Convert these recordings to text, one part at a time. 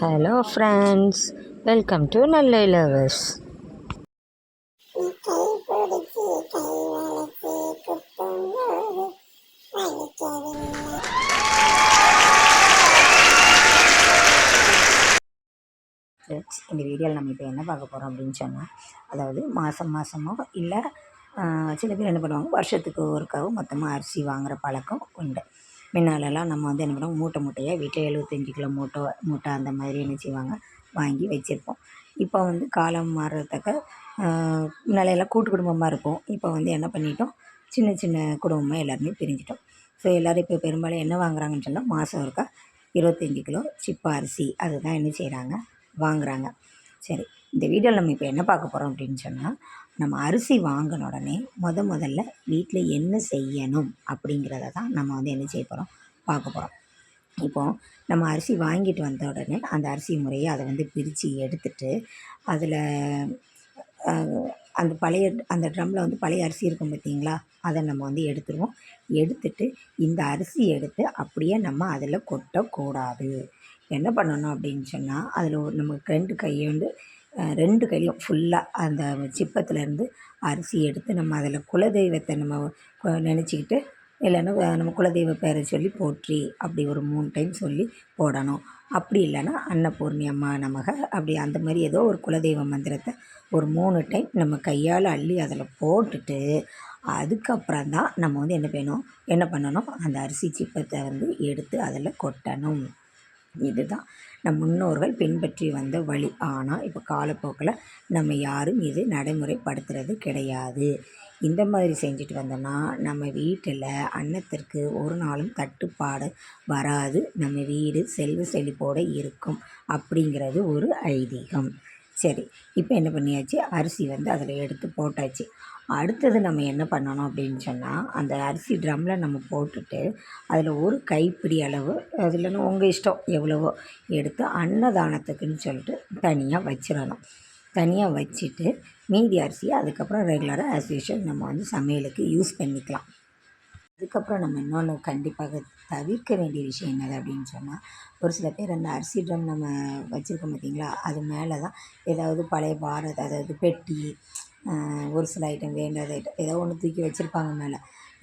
Hello friends welcome to நல்ல lovers இந்த வீடியோவில் நம்ம இப்போ என்ன பார்க்க போகிறோம் அப்படின்னு சொன்னால் அதாவது மாதம் மாதமோ இல்லை சில பேர் என்ன பண்ணுவாங்க வருஷத்துக்கு ஒருக்காவும் மொத்தமாக அரிசி வாங்குகிற பழக்கம் உண்டு. முன்னாலெல்லாம் நம்ம வந்து என்ன பண்ணுவோம் மூட்டை மூட்டையாக வீட்டில் எழுபத்தஞ்சு கிலோ மூட்டை மூட்டை அந்த மாதிரி என்ன செய்வாங்க வாங்கி வச்சுருப்போம். இப்போ வந்து காலம் மாறுறதுக்க முன்னாலையெல்லாம் கூட்டு குடும்பமாக இருப்போம். இப்போ வந்து என்ன பண்ணிட்டோம் சின்ன சின்ன குடும்பமாக எல்லாருமே பிரிஞ்சிட்டோம். ஸோ எல்லோரும் இப்போ பெரும்பாலும் என்ன வாங்குறாங்கன்னு சொன்னால் மாதம் ஒருக்கா இருபத்தஞ்சி கிலோ சிப்பா அரிசி அதுதான் என்ன செய்கிறாங்க வாங்குறாங்க. சரி. இந்த வீடியோவில் நம்ம இப்போ என்ன பார்க்க போகிறோம் அப்படின்னு சொன்னால் நம்ம அரிசி வாங்கின உடனே முத முதல்ல வீட்டில் என்ன செய்யணும் அப்படிங்கிறத தான் நம்ம வந்து என்ன செய்ய போகிறோம் பார்க்க போகிறோம் இப்போது நம்ம அரிசி வாங்கிட்டு வந்த உடனே அந்த அரிசி முறையை அதை வந்து பிரித்து எடுத்துட்டு அதில் அந்த பழைய அந்த ட்ரம்மில் வந்து பழைய அரிசி இருக்கும் பார்த்தீங்களா அதை நம்ம வந்து எடுத்துருவோம். எடுத்துட்டு இந்த அரிசி எடுத்து அப்படியே நம்ம அதில் கொட்டக்கூடாது. என்ன பண்ணணும் அப்படின்னு சொன்னால் அதில் ஒரு நமக்கு ரெண்டு வந்து ரெண்டு கையும் ஃபுல்லாக அந்த சிப்பத்துலேருந்து அரிசி எடுத்து நம்ம அதில் குலதெய்வத்தை நம்ம நினச்சிக்கிட்டு இல்லைன்னா நம்ம குலதெய்வ பேரை சொல்லி போற்றி அப்படி ஒரு மூணு டைம் சொல்லி போடணும். அப்படி இல்லைன்னா அன்னபூர்ணி அம்மா நமக அப்படி அந்த மாதிரி ஏதோ ஒரு குலதெய்வ மந்திரத்தை ஒரு மூணு டைம் நம்ம கையால் அள்ளி அதில் போட்டுட்டு அதுக்கப்புறம் தான் நம்ம வந்து என்ன பண்ணணும் என்ன பண்ணணும் அந்த அரிசி சிப்பத்தை வந்து எடுத்து அதில் கொட்டணும். இதுதான். நம் முன்னோர்கள் பின்பற்றி வந்த வழி. ஆனால் இப்போ காலப்போக்கில் நம்ம யாரும் இது நடைமுறைப்படுத்துறது கிடையாது. இந்த மாதிரி செஞ்சுட்டு வந்தோம்னா நம்ம வீட்டில் அன்னத்திற்கு ஒரு நாளும் தட்டுப்பாடு வராது. நம்ம வீடு செல்வ செழிப்போடு இருக்கும் அப்படிங்கிறது ஒரு ஐதீகம். சரி இப்போ என்ன பண்ணியாச்சு? அரிசி வந்து அதில் எடுத்து போட்டாச்சு. அடுத்தது நம்ம என்ன பண்ணணும் அப்படின்னு சொன்னால் அந்த அரிசி ட்ரம்மில் நம்ம போட்டுட்டு அதில் ஒரு கைப்பிடி அளவு அதில்னா உங்கள் இஷ்டம் எவ்வளவோ எடுத்து அன்னதானத்துக்குன்னு சொல்லிட்டு தனியாக வச்சிடணும். தனியாக வச்சுட்டு மீதி அரிசியை அதுக்கப்புறம் ரெகுலராக ஆஸ் யூஷுவல் நம்ம வந்து சமையலுக்கு யூஸ் பண்ணிக்கலாம். அதுக்கப்புறம் நம்ம இன்னொன்று கண்டிப்பாக தவிர்க்க வேண்டிய விஷயம் என்னது அப்படின்னு சொன்னால் ஒரு சில பேர் அந்த அரிசி ட்ரம் நம்ம வச்சுருக்கோம் பார்த்திங்களா அது மேலே தான் ஏதாவது பழைய பாரத் அதாவது பெட்டி ஒரு சில ஐட்டம் வேண்டாத ஐட்டம் ஏதோ ஒன்று தூக்கி வச்சுருப்பாங்க மேலே.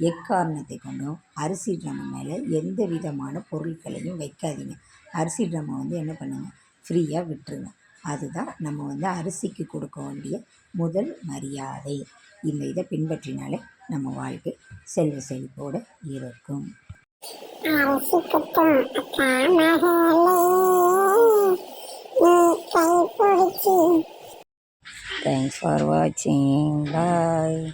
எக்காரணத்தை கொண்டும் அரிசி ட்ரம் மேலே எந்த விதமான பொருட்களையும் வைக்காதீங்க. அரிசி ட்ரம்மை வந்து என்ன பண்ணுங்கள் ஃப்ரீயாக விட்டுருங்க. அதுதான் நம்ம வந்து அரிசிக்கு கொடுக்க வேண்டிய முதல் மரியாதை. இந்த இதை பின்பற்றினாலே நம்ம வாழ்க்கை செல்வ செழிப்போடு இருக்கும். அரிசி குத்தும் அக்கா மகளே தேங்க்ஸ் ஃபார் வாட்சிங் பாய்